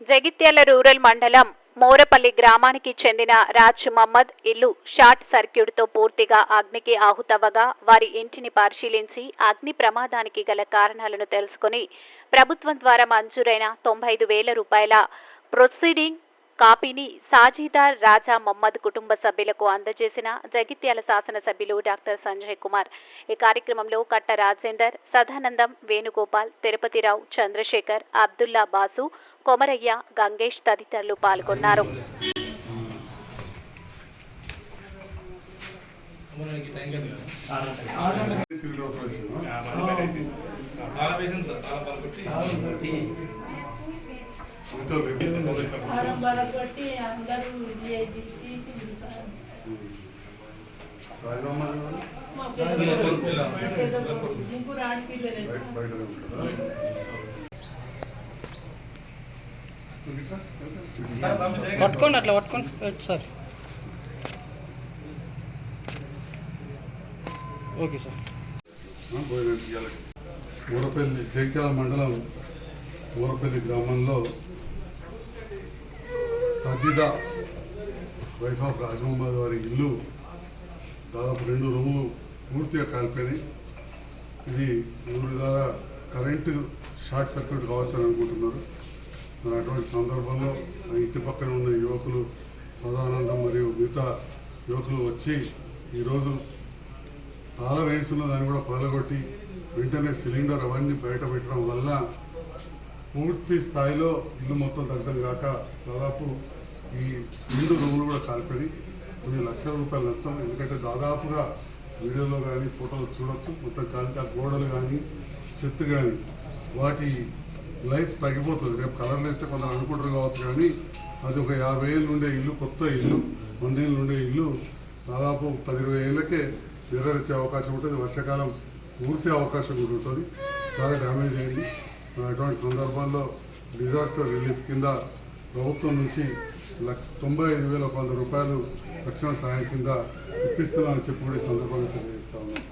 Jagtial rural మండలం మోరపల్లి గ్రామానికి చెందిన రాజ్ మహమ్మద్ ఇల్లు షార్ట్ సర్క్యూట్తో పూర్తిగా అగ్నికి ఆహుతవ్వగా వారి ఇంటిని పరిశీలించి అగ్ని ప్రమాదానికి గల కారణాలను తెలుసుకుని ప్రభుత్వం ద్వారా మంజూరైన తొంభై ఐదు వేల రూపాయల ప్రొసీడింగ్ కాపీని సాజీదార్ రాజా మహమ్మద్ కుటుంబ సభ్యులకు అందజేసిన జగిత్యాల శాసనసభ్యులు డాక్టర్ సంజయ్ కుమార్. ఈ కార్యక్రమంలో కట్ట రాజేందర్ సదానందం వేణుగోపాల్ తిరుపతిరావు చంద్రశేఖర్ అబ్దుల్లా బాసు కొమరయ్య గంగేష్ తదితరులు పాల్గొన్నారు. పట్టుకోండి అట్లా పట్టుకోండి. సార్. Okay sir. ఊరపల్లి జైత్యాల మండలం ఊరపల్లి గ్రామంలో సజీదా వైఫ్ ఆఫ్ రాజమహమ్మద్ వారి ఇల్లు దాదాపు రెండు రూములు పూర్తిగా కాలిపోయినాయి. ఇది ఊరి ద్వారా కరెంటు షార్ట్ సర్క్యూట్ కావచ్చని అనుకుంటున్నారు. మరి అటువంటి సందర్భంలో ఇంటి పక్కన ఉన్న యువకులు సదానందం మరియు మిగతా యువకులు వచ్చి ఈరోజు తాళ వేసున్న దాన్ని కూడా పగలగొట్టి వెంటనే సిలిండర్ అవన్నీ బయట పెట్టడం వల్ల పూర్తి స్థాయిలో ఇల్లు మొత్తం దగ్ధం కాక దాదాపు ఈ రెండు రూములు కూడా కాల్పడి కొన్ని లక్షల రూపాయల నష్టం. ఎందుకంటే దాదాపుగా వీడియోలో కానీ ఫోటోలు చూడొచ్చు. మొత్తం కాలితే ఆ గోడలు కానీ చెత్త కానీ వాటి లైఫ్ తగ్గిపోతుంది. రేపు కలర్లు వేస్తే కొందరు అనుకుంటారు కావచ్చు కానీ అది ఒక యాభై ఏళ్ళు ఉండే ఇల్లు కొత్త ఇల్లు వందేళ్ళు ఉండే ఇల్లు దాదాపు పది ఇరవై ఏళ్ళకే నెరవేర్చే అవకాశం ఉంటుంది. వర్షాకాలం ఊరిసే అవకాశం కూడా ఉంటుంది. చాలా డ్యామేజ్ అయింది. అటువంటి సందర్భాల్లో డిజాస్టర్ రిలీఫ్ కింద ప్రభుత్వం నుంచి లక్ష తొంభై ఐదు వేల వంద రూపాయలు రక్షణ సహాయం కింద ఇప్పిస్తున్నామని చెప్పి కూడా ఈ సందర్భంగా తెలియజేస్తా ఉన్నాం.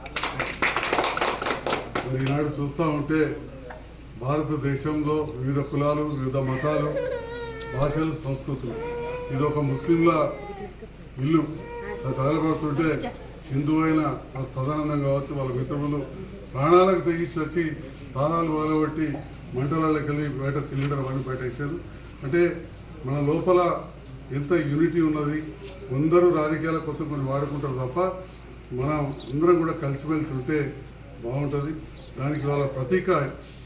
మరి ఈనాడు చూస్తూ ఉంటే భారతదేశంలో వివిధ కులాలు వివిధ మతాలు భాషలు సంస్కృతులు. ఇది ఒక ముస్లింల ఇల్లు. తగలబడుతుంటే హిందూ అయినా ఆ సదానందం కావచ్చు వాళ్ళ మిత్రులు ప్రాణాలకు తెగించి వచ్చి తాళాలు వలగొట్టి మంటలలోకి వెళ్ళి బయట సిలిండర్ అవన్నీ బయట వేసారు అంటే మన లోపల ఎంత యూనిటీ ఉన్నది అందరూ రాజకీయాల కోసం కొన్ని వాడుకుంటారు తప్ప మనం అందరం కూడా కలిసిమెలిసి ఉంటే బాగుంటుంది. దానికి వాళ్ళ ప్రతీక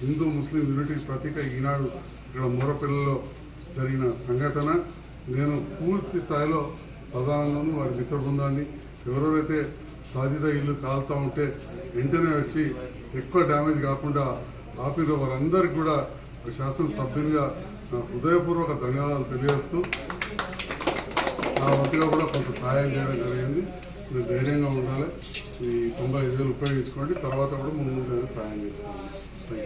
హిందూ ముస్లిం యూనిటీ ప్రతీక ఈనాడు ఇక్కడ మూరపిల్లలో జరిగిన సంఘటన. నేను పూర్తి స్థాయిలో సదానందను వారి మిత్ర బృందాన్ని ఎవరెవరైతే సాజిద ఇల్లు కాలుతూ ఉంటే వెంటనే వచ్చి ఎక్కువ డ్యామేజ్ కాకుండా ఆపిన వారందరికీ కూడా ఒక శాసనసభ్యునిగా నా హృదయపూర్వక ధన్యవాదాలు తెలియజేస్తూ నా వంతుగా కూడా కొంత సహాయం చేయడం జరిగింది. మీరు ధైర్యంగా ఉండాలి. ఈ తొంభై ఐదు వేలు ఉపయోగించుకోండి. తర్వాత కూడా ముందు సహాయం చేస్తాను.